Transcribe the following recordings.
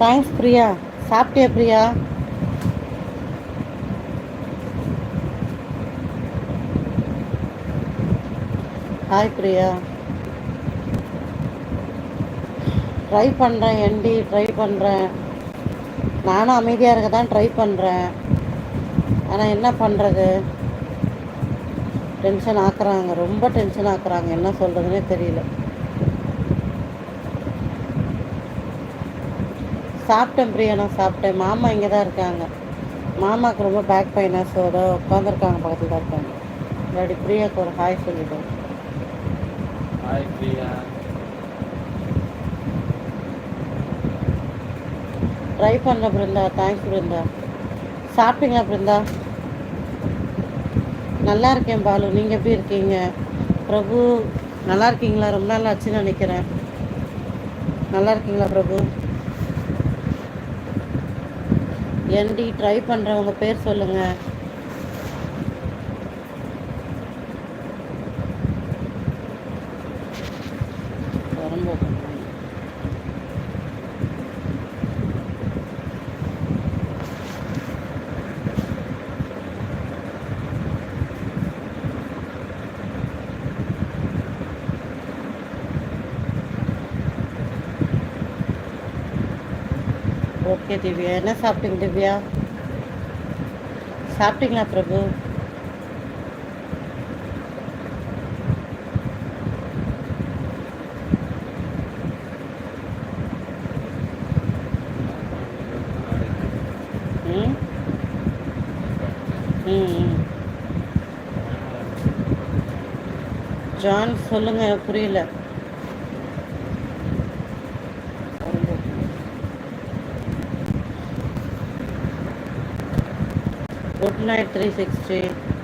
Thanks Priya சாப்பிட்டியா Priya? Hi Priya. Try பண்ணுறேன் என்டி try பண்ணுறேன் நானும் அமைதியாக இருக்க தான் ட்ரை பண்ணுறேன் ஆனால் என்ன பண்ணுறது டென்ஷன் ஆக்குறாங்க ரொம்ப டென்ஷன் ஆக்குறாங்க. என்ன சொல்கிறதுனே தெரியல. சாப்பிட்டேன் பிரியா நான் சாப்பிட்டேன். மாமா இங்கே தான் இருக்காங்க. மாமாவுக்கு ரொம்ப பேக் பெயினா ஸோ ஏதோ உட்காந்துருக்காங்க பக்கத்தில் தான் இருக்காங்க. இல்லாடி பிரியாவுக்கு ஒரு ஹாய் சொல்லிட்டேன் ஹாய் பிரியா. ட்ரை பண்ண பிருந்தா. தேங்க்ஸ் பிருந்தா. சாப்பிட்டீங்களா பிருந்தா? நல்லா இருக்கேன் பாலு. நீங்கள் எப்படி இருக்கீங்க? பிரபு நல்லா இருக்கீங்களா? ரொம்ப நாள் ஆச்சுன்னு நினைக்கிறேன். நல்லா இருக்கீங்களா பிரபு? என்டி ட்ரை பண்ணுறவங்க பேர் சொல்லுங்கள் வரும்போது. ஓகே திவ்யா என்ன சாப்பிட்டீங்க திவ்யா? சாப்பிட்டீங்களா பிரபு? ஜான் சொல்லுங்க புரியல. Good night three sixty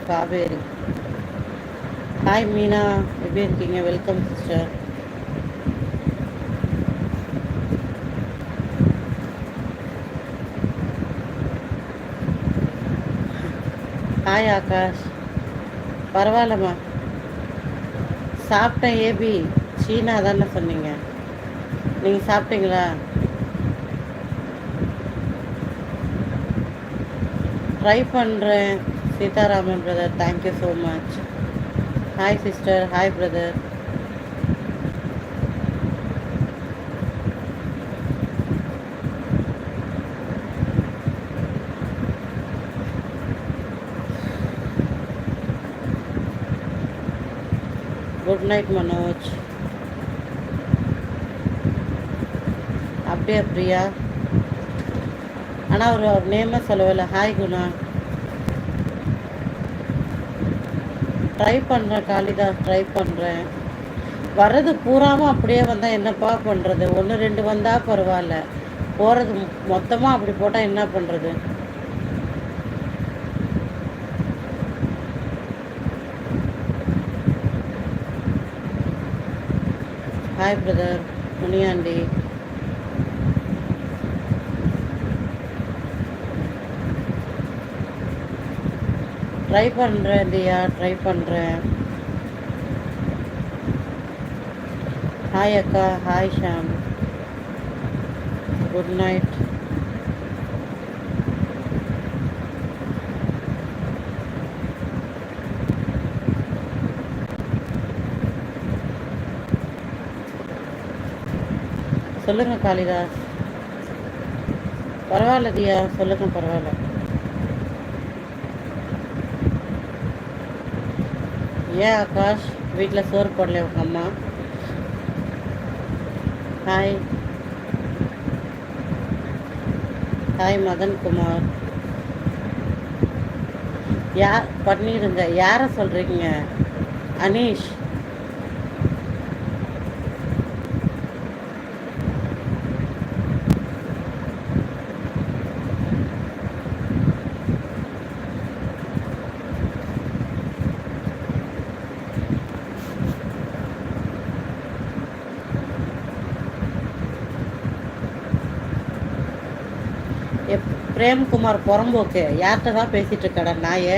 Kaveri. Hi Meena. எப்படி இருக்கீங்க? வெல்கம் சிஸ்டர் ஹாய் ஆகாஷ் பரவாயில்லம்மா. சாப்பிட்டேன் ஏபி சீனா தானே சொன்னீங்க. நீங்கள் சாப்பிட்டீங்களா? ட்ரை பண்ணுறேன் Seetharaman brother thank you so much hi sister hi brother good night Manoj அப்படியா பிரியா? ஆனால் அவர் அவர் நேமே சொல்லவில்லை. ஹாய் குணா. ட்ரை பண்ணுறேன் காளிதாஸ் ட்ரை பண்ணுறேன் வர்றது பூராமல் அப்படியே வந்தால் என்னப்பா பண்ணுறது ஒன்று ரெண்டு வந்தால் பரவாயில்ல. போகிறது மொத்தமாக அப்படி போட்டால் என்ன பண்ணுறது ஹாய் பிரதர் முனியாண்டி. ட்ரை பண்ணுறேன் தியா ட்ரை பண்ணுறேன் ஹாய் அக்கா ஹாய் ஷாம். குட் நைட் சொல்லுங்க காளிதாஸ். பரவாயில்ல தியா சொல்லுங்க பரவாயில்ல. ஏன் ஆகாஷ் வீட்டில் சோறு போடல உங்க அம்மா? ஹாய் ஹாய் மதன் குமார் யார் பண்ணிடுங்க யாரை சொல்கிறீங்க அனீஷ். பிரேம்குமார் புறம்போக்கு யார்கிட்ட தான் பேசிட்டு இருக்கடா நாயே?